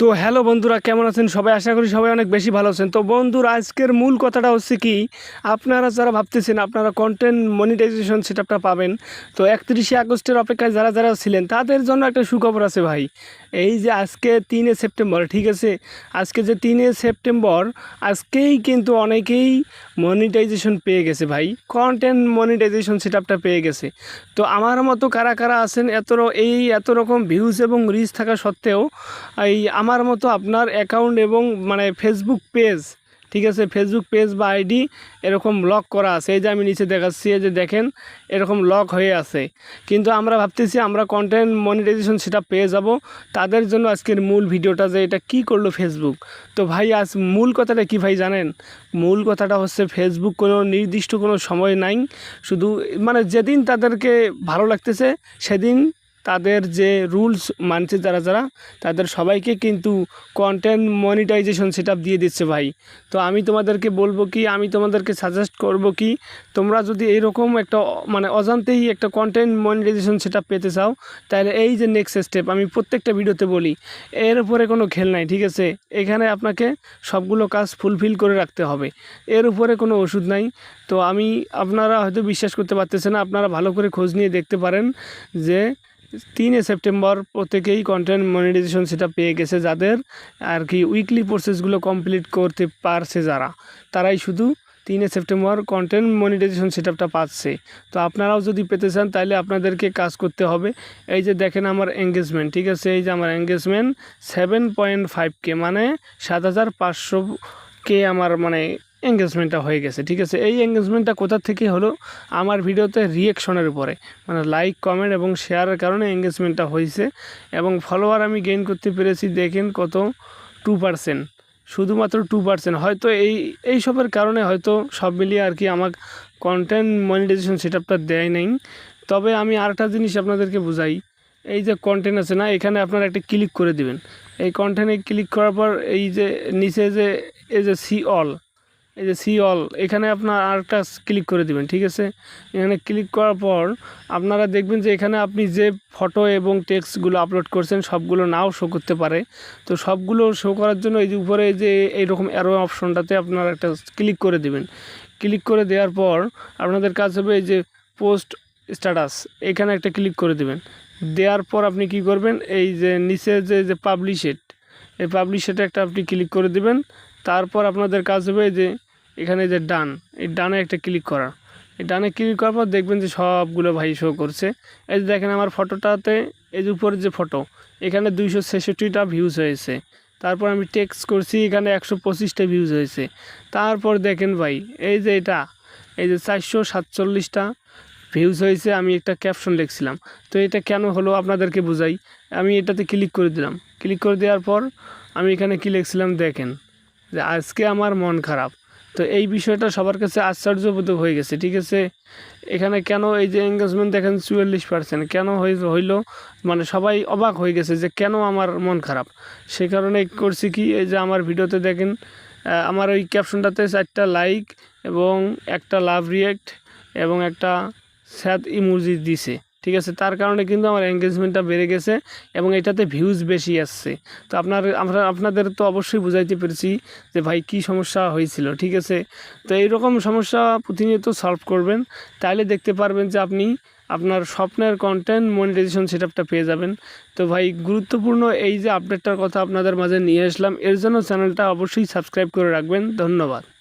তো হ্যালো বন্ধুরা, কেমন আছেন সবাই? আশা করি সবাই অনেক বেশি ভালো আছেন। তো বন্ধুরা আজকের মূল কথাটা হচ্ছে কি, আপনারা যারা ভাবতেছেন আপনারা কন্টেন্ট মনিটাইজেশন সেটআপটা পাবেন, তো একত্রিশে আগস্টের অপেক্ষায় যারা যারা ছিলেন তাদের জন্য একটা সুখবর আছে ভাই। এই যে আজকে তিনে সেপ্টেম্বর, ঠিক আছে? আজকে যে তিনে সেপ্টেম্বর, আজকেই কিন্তু অনেকেই মনিটাইজেশন পেয়ে গেছে ভাই। কন্টেন্ট মনিটাইজেশন সেটআপটা পেয়ে গেছে। তো আমার মতো কারা কারা আছেন এত এই এত রকম ভিউজ এবং রিচ থাকা সত্ত্বেও, এই আমার মতো আপনার অ্যাকাউন্ট এবং মানে ফেসবুক পেজ ঠিক আছে ফেসবুক পেজ বা আইডি এরকম লক করা আছে। এই যে আমি নিচে দেখাচ্ছি যে দেখেন, এরকম লক হয়ে আছে। কিন্তু আমরা ভাবতেছি আমরা কন্টেন্ট মনিটাইজেশন সেটা পেয়ে যাব। তাদের জন্য আজকের মূল ভিডিওটা যে এটা কি করল ফেসবুক তো ভাই, আজ মূল কথাটা কি ভাই জানেন? মূল কথাটা হচ্ছে ফেসবুক কোনো নির্দিষ্ট কোনো সময় নাই। শুধু মানে যেদিন তাদেরকে ভালো লাগতেছে, সেদিন তাদের যে রুলস মানছে যারা যারা, তাদের সবাইকে কিন্তু কন্টেন্ট মনিটাইজেশন সেট দিয়ে দিচ্ছে ভাই। তো আমি তোমাদেরকে বলব কি, আমি তোমাদেরকে সাজেস্ট করব কি, তোমরা যদি এইরকম একটা মানে অজান্তেই একটা কন্টেন্ট মনিটাইজেশন সেট পেতে চাও, তাহলে এই যে নেক্সট স্টেপ আমি প্রত্যেকটা ভিডিওতে বলি, এর উপরে কোনো খেল নাই, ঠিক আছে? এখানে আপনাকে সবগুলো কাজ ফুলফিল করে রাখতে হবে। এর উপরে কোনো ওষুধ নাই। তো আমি, আপনারা হয়তো বিশ্বাস করতে পারতেছেন না, আপনারা ভালো করে খোঁজ নিয়ে দেখতে পারেন যে তিনে সেপ্টেম্বর প্রত্যেকেই কন্টেন্ট মনিটাইজেশন সেটা পেয়ে গেছে যাদের, আর কি উইকলি প্রসেসগুলো কমপ্লিট করতে পারছে যারা। তারাই শুধু তিনে সেপ্টেম্বর কন্টেন্ট মনিটাইজেশন সেটআপটা পাচ্ছে। তো আপনারাও যদি পেতে চান, তাহলে আপনাদেরকে কাজ করতে হবে। এই যে দেখেন আমার এঙ্গেজমেন্ট ঠিক আছে? এই যে আমার engagement seven point five K মানে সাত হাজার পাঁচশো কে আমার মানে এঙ্গেজমেন্টটা হয়ে গেছে, ঠিক আছে? এই এঙ্গেজমেন্টটা কোথা থেকে হলো? আমার ভিডিওতে রিয়েকশনের উপরে। মানে লাইক কমেন্ট এবং শেয়ারের কারণে এঙ্গেজমেন্টটা হয়েছে এবং ফলোয়ার আমি গেইন করতে পেরেছি, দেখেন কত টু পার্সেন্ট শুধুমাত্র টু পার্সেন্ট হয়তো এই এই সবের কারণে হয়তো সব মিলিয়ে আর কি আমার কন্টেন্ট মনিটাইজেশন সেটআপটা দেয় নাই। তবে আমি আরেকটা জিনিস আপনাদেরকে বুঝাই। এই যে কন্টেন্ট আছে না, এখানে আপনারা একটা ক্লিক করে দিবেন। এই কন্টেন্টে ক্লিক করার পর এই যে নিচে যে, এই যে সি অল এই যে সি অল এখানে আপনার আরেকটা ক্লিক করে দিবেন, ঠিক আছে? এখানে ক্লিক করার পর আপনারা দেখবেন যে এখানে আপনি যে ফটো এবং টেক্সটগুলো আপলোড করছেন, সবগুলো নাও শো করতে পারে। তো সবগুলো শো করার জন্য এই যে উপরে এই যে এইরকম অ্যারো অপশনটাতে আপনারা একটা ক্লিক করে দিবেন। ক্লিক করে দেওয়ার পর আপনাদের কাজ হবে এই যে পোস্ট স্ট্যাটাস এখানে একটা ক্লিক করে দিবেন। দেওয়ার পর আপনি কি করবেন, এই যে নিচে যে যে পাবলিশেট এই পাবলিশেটে একটা আপনি ক্লিক করে দিবেন। তারপর আপনাদের কাজ হবে যে এখানে যে ডান, এই ডানে একটা ক্লিক করা। এই ডানে ক্লিক করার পর দেখবেন যে সবগুলো ভাই শো করছে। এই যে দেখেন আমার ফটোটাতে এই যে উপরের যে ফটো এখানে দুইশো ছেষট্টিটা ভিউজ হয়েছে। তারপর আমি টেক্সট করছি, এখানে একশো পঁচিশটা ভিউজ হয়েছে। তারপর দেখেন ভাই, এই যে এটা, এই যে চারশো সাতচল্লিশটা ভিউজ হয়েছে, আমি একটা ক্যাপশন লিখছিলাম। তো এটা কেন হলো আপনাদেরকে বুঝাই। আমি এটাতে ক্লিক করে দিলাম। ক্লিক করে দেওয়ার পর আমি এখানে কী লিখছিলাম, দেখেন যে আজকে আমার মন খারাপ। তো এই বিষয়টা সবার কাছে আশ্চর্যবোধক হয়ে গেছে, ঠিক আছে? এখানে কেন এই যে এঙ্গেজমেন্ট দেখেন চুয়াল্লিশ পার্সেন্ট কেন হই- হইল? মানে সবাই অবাক হয়ে গেছে যে কেন আমার মন খারাপ? সে কারণে করছি কি, এই যে আমার ভিডিওতে দেখেন আমার ওই ক্যাপশনটাতে চারটা লাইক এবং একটা লাভ রিয়েক্ট এবং একটা স্যাদ ইমোজি দিছে। ঠিক আছে? তার কারণে কিন্তু আমার এঙ্গেজমেন্টটা বেড়ে গেছে এবং এটাতে ভিউজ বেশি আসছে। তো আপনার, আমরা, আপনাদের তো অবশ্যই বুঝাইতে পেরেছি যে ভাই কি সমস্যা হয়েছিল, ঠিক আছে? তো এইরকম সমস্যা প্রতিনিয়ত সলভ করবেন। তাহলে দেখতে পারবেন যে আপনি আপনার স্বপ্নের কন্টেন্ট মনিটাইজেশন সেটআপটা পেয়ে যাবেন। তো ভাই, গুরুত্বপূর্ণ এই যে আপডেটটার কথা আপনাদের মাঝে নিয়ে আসলাম, এর জন্য চ্যানেলটা অবশ্যই সাবস্ক্রাইব করে রাখবেন। ধন্যবাদ।